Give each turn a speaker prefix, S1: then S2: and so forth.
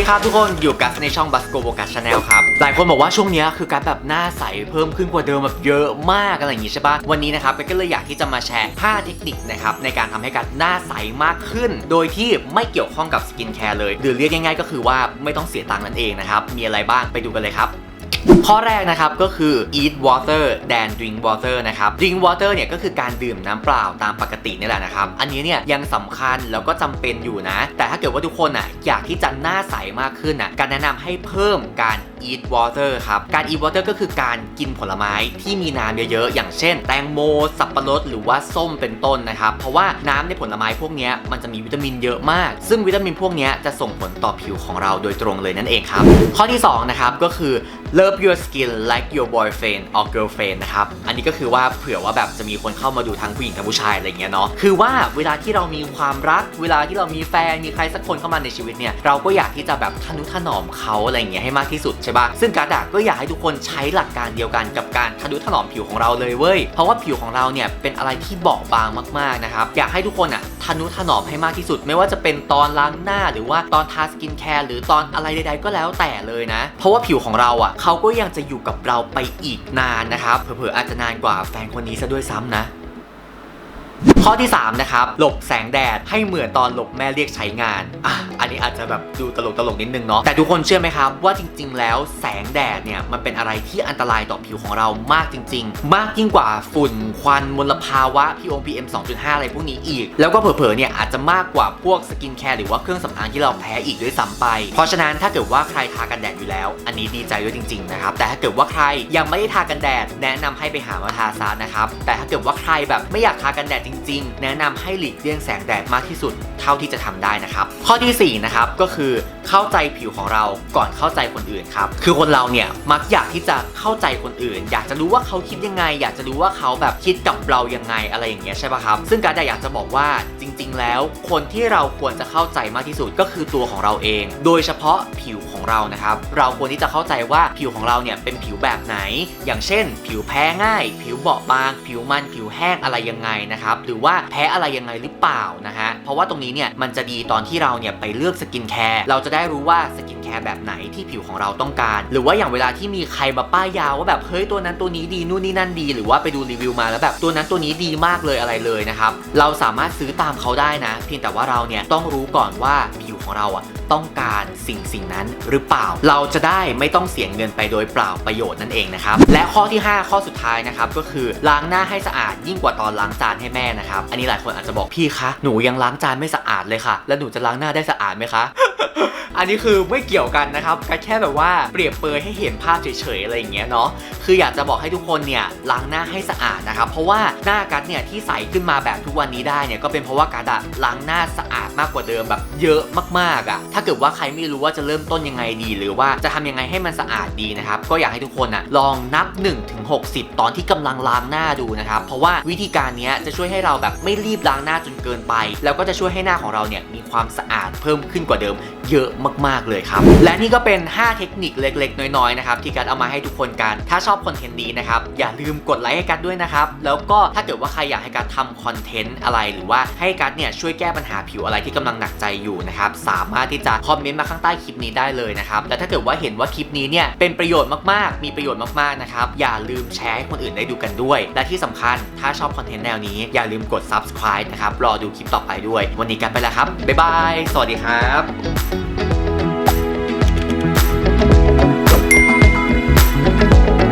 S1: ีครับทุกคนอยู่กับในช่องบัสโกโบกัสชาแนลครับหลายคนบอกว่าช่วงนี้คือการแบบหน้าใสเพิ่มขึ้นกว่าเดิมแบบเยอะมากอะไรอย่างงี้ใช่ปะวันนี้นะครับก็เลยอยากที่จะมาแชร์ 5 เทคนิคนะครับในการทำให้การหน้าใสมากขึ้น โดยที่ไม่เกี่ยวข้องกับสกินแคร์เลย หรือเรียกง่ายๆ ก็คือว่าไม่ต้องเสียตังค์นั่นเองนะครับมีอะไรบ้างไปดูกันเลยครับ ข้อแรกนะครับก็คือ eat water than drink water นะครับ drink water เนี่ยก็คือการดื่มน้ำเปล่าตามปกตินี่แหละนะครับ อันนี้เนี่ยยังสำคัญแล้วก็จำเป็นอยู่นะ แต่ถ้าเกิดว่าทุกคนอะอยากที่จะหน้าใสมากขึ้นอะการแนะนำให้เพิ่มการ eat water ครับ การ eat water ก็คือการกินผลไม้ที่มีน้ำเยอะๆ อย่างเช่น แตงโม สับปะรด หรือว่าส้มเป็นต้นนะครับ เพราะว่าน้ำในผลไม้พวกนี้มันจะมีวิตามินเยอะมาก ซึ่งวิตามินพวกนี้จะส่งผลต่อผิวของเราโดยตรงเลยนั่นเองครับ ข้อที่2นะครับก็คือ love your skin like your boyfriend or girlfriend นะครับ อันนี้ก็คือว่าเผื่อว่าแบบจะมีคนเข้ามาดูทั้งผู้หญิงทั้งผู้ชายอะไรเงี้ยเนาะ คือว่าเวลาที่เรามีความรัก เวลาที่เรามีแฟน มีใครสักคนเข้ามาในชีวิตเนี่ย เราก็อยากที่จะแบบทนุถนอมเขาอะไรเงี้ยให้มากที่สุดใช่ปะซึ่งการดาก็อยากให้ทุกคนใช้หลักการเดียวกันกับการทนุถนอมผิวของเราเลยเว้ย เพราะว่าผิวของเราเนี่ยเป็นอะไรที่เบาบางมากๆนะครับ อยากให้ทุกคนอะทนุถนอมให้มากที่สุด ไม่ว่าจะเป็นตอนล้างหน้าหรือว่าตอนทาสกินแคร์หรือตอนอะไรใด ๆ ก็แล้วแต่เลยนะ เพราะว่าผิวของเราอะเขาก็ยังจะอยู่กับเราไปอีกนานนะครับ เผลอๆอาจจะนานกว่าแฟนคนนี้ซะด้วยซ้ำนะ ข้อที่ 3 นะครับ หลบแสงแดดให้เหมือนตอนหลบแม่เรียกใช้งานอะอันนี้อาจจะแบบดูตลกตลกนิดนึงเนาะแต่ทุกคนเชื่อไหมครับ ว่าจริง ๆ แล้วแสงแดดเนี่ยมันเป็นอะไรที่อันตรายต่อผิวของเรามากจริง ๆ มากยิ่งกว่าฝุ่นควันมลภาวะ PM PM 2.5 อะไรพวกนี้อีก แล้วก็เผลอๆเนี่ยอาจจะมากกว่าพวกสกินแคร์หรือว่าเครื่องสำอางที่เราแพ้อีกด้วยซ้ำไป เพราะฉะนั้นถ้าเกิดว่าใครทากันแดดอยู่แล้ว อันนี้ดีใจด้วยจริง ๆ นะครับ แต่ถ้าเกิดว่าใครยังไม่ได้ทากันแดด แนะนำให้ไปหามาทาซะนะครับแต่ถ้าเกิดว่าใครแบบไม่อยากทากันแดดจริง ๆ แนะนำให้หลีกเลี่ยงแสงแดดมากที่สุดเท่าที่จะทำได้นะครับ ข้อทีสี่4นะครับก็คือเข้าใจผิวของเราก่อนเข้าใจคนอื่นครับคือคนเราเนี่ยมักอยากที่จะเข้าใจคนอื่น อยากจะรู้ว่าเขาคิดยังไง อยากจะรู้ว่าเขาแบบคิดกับเรายังไงอะไรอย่างเงี้ยใช่ป่ะครับซึ่งการอยากจะบอกว่าจริง ๆ แล้ว คนที่เราควรจะเข้าใจมากที่สุดก็คือตัวของเราเอง โดยเฉพาะผิวของเรานะครับ เราควรที่จะเข้าใจว่าผิวของเราเนี่ยเป็นผิวแบบไหน อย่างเช่น ผิวแพ้ง่าย ผิวเบาบาง ผิวมันผิวแห้งอะไรยังไงนะครับ หรือว่าแพ้อะไรยังไงหรือเปล่านะฮะ เพราะว่าตรงนี้เนี่ยมันจะดีตอนที่เราเนี่ยไปเลือกสกินแคร์เราจะได้รู้ว่าสกินแคร์แบบไหนที่ผิวของเราต้องการ หรือว่าอย่างเวลาที่มีใครมาป้ายยาว่าแบบเฮ้ยตัวนั้นตัวนี้ดีนู่นนี่นั่นดี หรือว่าไปดูรีวิวมาแล้วแบบตัวนั้นตัวนี้ดีมากเลยอะไรเลยนะครับเราสามารถซื้อตามเขาได้นะ เพียงแต่ว่าเราเนี่ยต้องรู้ก่อนว่าผิวของเราอะต้องการสิ่งสิ่งนั้นหรือเปล่า เราจะได้ไม่ต้องเสียเงินไปโดยเปล่าประโยชน์นั่นเองนะครับ และข้อที่ 5 ข้อสุดท้ายนะครับก็คือล้างหน้าให้สะอาดยิ่งกว่าตอนล้างจานให้แม่นะครับ อันนี้หลายคนอาจจะบอกพี่คะหนูยังล้างจานไม่สะอาดเลยค่ะ แล้วหนูจะล้างหน้าได้สะอาดไหมคะ อันนี้คือไม่เกี่ยวกันนะครับก็แค่แบบว่าเปรียบเปรยให้เห็นภาพเฉยๆอะไรอย่างเงี้ยเนาะคืออยากจะบอกให้ทุกคนเนี่ยล้างหน้าให้สะอาดนะครับเพราะว่าหน้ากัดเนี่ยที่ใสขึ้นมาแบบทุกวันนี้ได้เนี่ยก็เป็นเพราะว่ากัดอะล้างหน้าสะอาดมากกว่าเดิมแบบเยอะมากๆอะถ้าเกิดว่าใครไม่รู้ว่าจะเริ่มต้นยังไงดี หรือว่าจะทำยังไงให้มันสะอาดดีนะครับก็อยากให้ทุกคนอะลองนับ1ถึง60 ตอนที่กำลังล้างหน้าดูนะครับเพราะว่าวิธีการเนี้ยจะช่วยให้เราแบบไม่รีบล้างหน้าจนเกินไป แล้วก็จะช่วยให้หน้าของเราเนี่ยมีความสะอาดเพิ่มขึ้นกว่าเดิมเยอะมาก ๆ เลยครับ และนี่ก็เป็น 5 เทคนิคเล็ก ๆ น้อย ๆ นะครับ ที่กัดเอามาให้ทุกคนกัน ถ้าชอบคอนเทนต์นี้นะครับ อย่าลืมกดไลค์ให้กัดด้วยนะครับ แล้วก็ถ้าเกิดว่าใครอยากให้กัดทำคอนเทนต์อะไร หรือว่าให้กัดเนี่ยช่วยแก้ปัญหาผิวอะไรที่กำลังหนักใจอยู่นะครับ สามารถที่จะคอมเมนต์มาข้างใต้คลิปนี้ได้เลยนะครับและถ้าเกิดว่าเห็นว่าคลิปนี้เนี่ยเป็นประโยชน์มากๆ มีประโยชน์มากๆนะครับอย่าลืมแชร์ให้คนอื่นได้ดูกันด้วย และที่สำคัญถ้าชอบคอนเทนต์แนวนี้อย่าลืมกด subscribe นะครับรอดูคลิปต่อไปด้วย วันนี้กันไปแล้วครับบ๊ายบายสวัสดีครับ